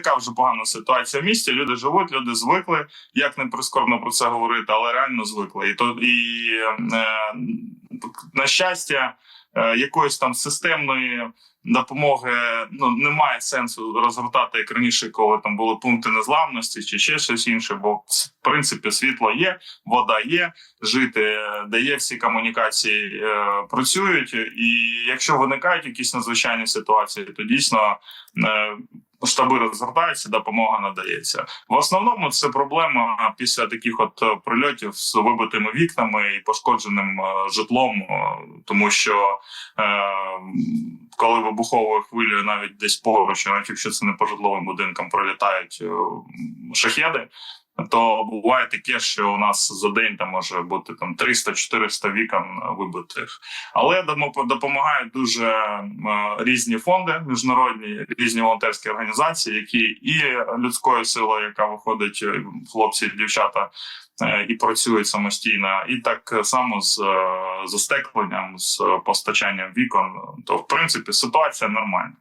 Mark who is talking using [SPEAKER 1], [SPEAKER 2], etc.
[SPEAKER 1] така вже погана ситуація в місті. Люди живуть, люди звикли. Як не прискорбно про це говорити, але реально звикли. І то і е, на щастя, е, якоїсь там системної допомоги ну немає сенсу розгортати як раніше, коли там були пункти незламності чи ще щось інше. Бо в принципі світло є, вода є, жити е, дає всі комунікації е, працюють. І якщо виникають якісь надзвичайні ситуації, то дійсно. Е, Штаби розгортаються, допомога надається. В основному це проблема після таких от е, прильотів з вибитими вікнами і пошкодженим е, житлом, е, тому що е, коли вибуховою хвилею навіть десь поруч, навіть якщо це не по житловим будинкам, пролітають шахеди. То буває таке, що у нас за день там може бути там 300-400 вікон вибитих, але допомагають дуже е, різні фонди, міжнародні різні волонтерські організації, які і людською силою, яка виходить, е, хлопці, дівчата, е, і працюють самостійно, і так само з застекленням, з постачанням вікон. То в принципі ситуація нормальна.